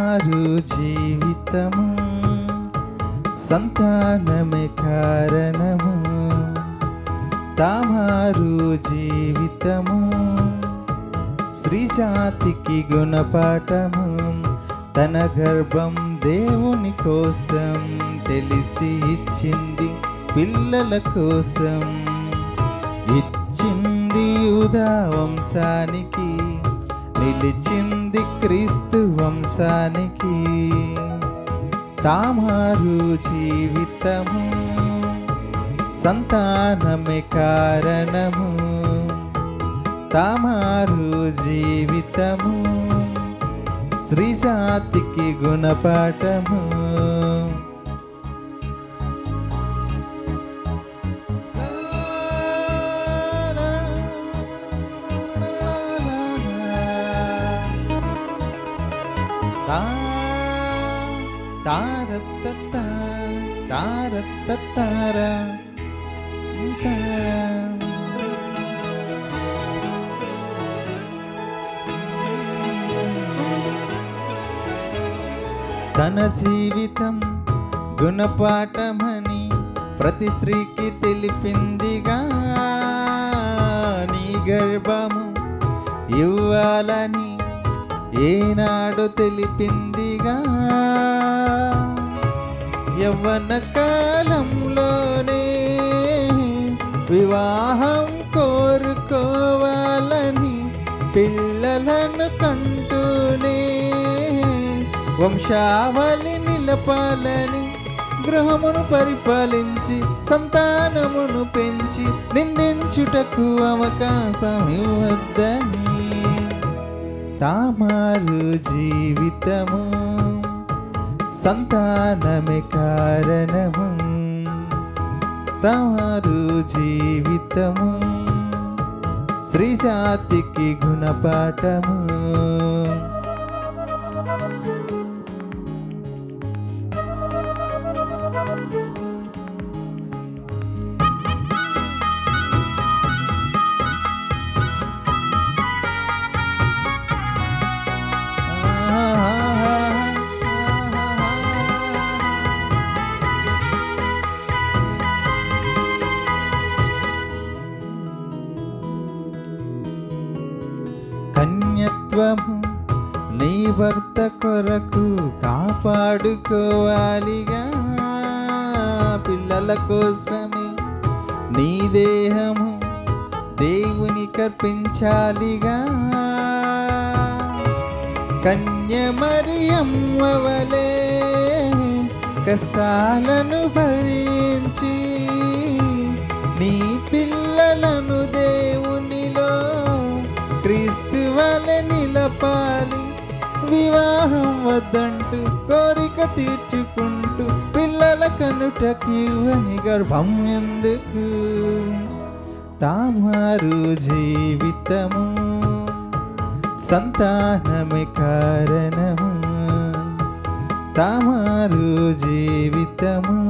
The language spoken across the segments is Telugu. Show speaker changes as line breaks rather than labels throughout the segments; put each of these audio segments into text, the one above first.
తామారు జీవితము సంతానమే కారణము. తామారు జీవితము శ్రీజాతికి గుణపాఠము తన గర్భం దేవుని కోసం తెలిసి ఇచ్చింది పిల్లల కోసం. ఇచ్చింది ఉదా వంశానికి నిలిచింది క్రీస్తు వంశానికి తామారు జీవితము సంతానమే కారణము. తామారు జీవితము శ్రీజాతికి గుణపాఠము. తారత్త తారత్తార తన జీవితం గుణపాఠమని ప్రతి స్త్రీకి తెలిపిందిగా. నీ గర్భము ఇవ్వాలని ఏనాడు తెలిపిందిగా. యవ్వన కాలంలోనే వివాహం కోరుకోవాలని పిల్లలను కంటూనే వంశావళి నిలపాలని గృహమును పరిపాలించి సంతానమును పెంచి నిందించుటకు అవకాశం ఇవ్వద్దని తామారు జీవితము సంతానమే కారణము. తామారు జీవితము శ్రీజాతికి గుణపాఠము. జీవము నీ భర్త కొరకు కాపాడుకోవాలిగా. పిల్లల కోసమే నీ దేహము దేవుని కర్పించాలిగా. కన్య మరియమ్మవలే కష్టాలను భరించి నీ పిల్లలను దేవునిలో క్రీస్తు చెప్పాలి. వివాహం వద్దంటూ కోరిక తీర్చుకుంటూ పిల్లల కనుటకి అని గర్భం ఎందుకు? తామారు జీవితము సంతానమే కారణము. తామారు జీవితము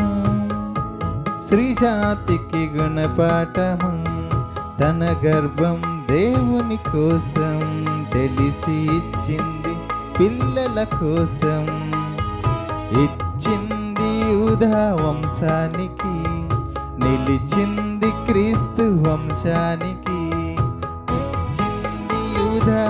శ్రీజాతికి గుణపాఠము. తన గర్భం దేవుని కోసం తెలిసి ఇచ్చింది పిల్లల కోసం. ఇచ్చింది ఉదా వంశానికి నిలిచింది క్రీస్తు వంశానికి. ఇచ్చింది ఉదా